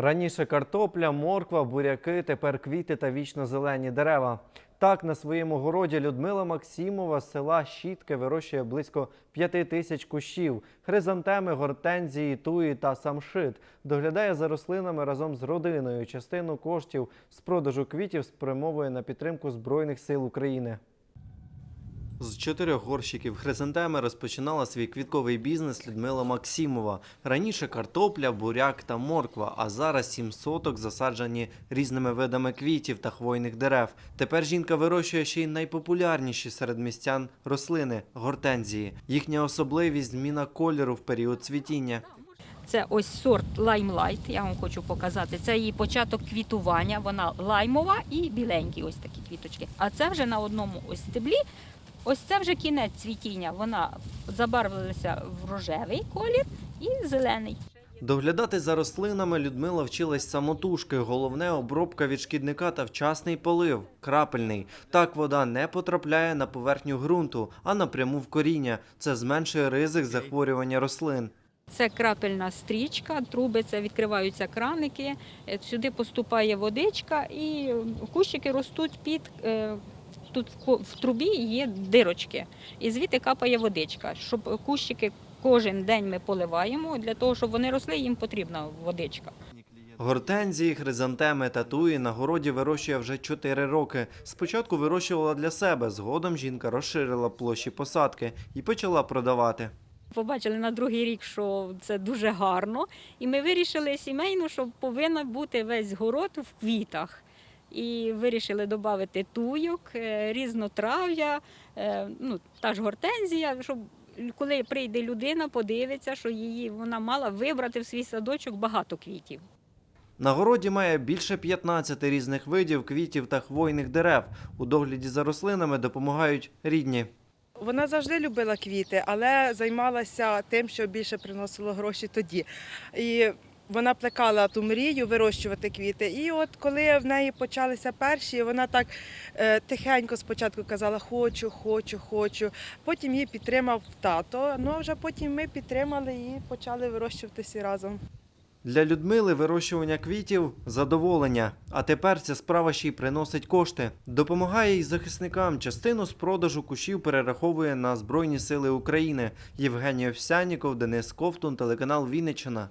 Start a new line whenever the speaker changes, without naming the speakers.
Раніше картопля, морква, буряки, тепер квіти та вічно-зелені дерева. Так, на своєму городі Людмила Максимова з села Щітки вирощує близько п'яти тисяч кущів, хризантеми, гортензії, туї та самшит. Доглядає за рослинами разом з родиною. Частину коштів з продажу квітів спрямовує на підтримку Збройних сил України. З чотирьох горщиків хризантеми розпочинала свій квітковий бізнес Людмила Максимова. Раніше картопля, буряк та морква, а зараз сім соток засаджені різними видами квітів та хвойних дерев. Тепер жінка вирощує ще й найпопулярніші серед містян рослини гортензії. Їхня особливість зміна кольору в період цвітіння.
Це ось сорт Limelight, я вам хочу показати. Це її початок квітування. Вона лаймова і біленькі ось такі квіточки. А це вже на одному ось стеблі. Ось це вже кінець цвітіння. Вона забарвилася в рожевий колір і зелений.
Доглядати за рослинами Людмила вчилась самотужки. Головне обробка від шкідника та вчасний полив, крапельний. Так вода не потрапляє на поверхню ґрунту, а напряму в коріння. Це зменшує ризик захворювання рослин.
Це крапельна стрічка, труби, це відкриваються краники, е, сюди поступає водичка і кущики ростуть під. Тут в трубі є дирочки, і звідти капає водичка. Щоб кущики кожен день ми поливаємо, для того, щоб вони росли, їм потрібна водичка.
Гортензії, хризантеми та туї на городі вирощує вже 4 роки. Спочатку вирощувала для себе, згодом жінка розширила площі посадки і почала продавати.
Побачили на другий рік, що це дуже гарно, і ми вирішили сімейно, що повинен бути весь город в квітах. І вирішили додати туйок, е, різнотрав'я, е, ну, та ж гортензія, щоб коли прийде людина, подивиться, що її вона мала вибрати в свій садочок багато квітів.
На городі має більше 15 різних видів квітів та хвойних дерев. У догляді за рослинами допомагають рідні.
Вона завжди любила квіти, але займалася тим, що більше приносило гроші тоді. І вона плекала ту мрію вирощувати квіти. І от коли в неї почалися перші, вона так е, тихенько спочатку казала Хочу, хочу, хочу. Потім її підтримав тато. Ну а вже потім ми підтримали і почали вирощувати всі разом.
Для Людмили вирощування квітів задоволення. А тепер ця справа ще й приносить кошти. Допомагає й захисникам. Частину з продажу кущів перераховує на Збройні Сили України. Євгеній Овсяніков, Денис Ковтун, телеканал Вінниччина.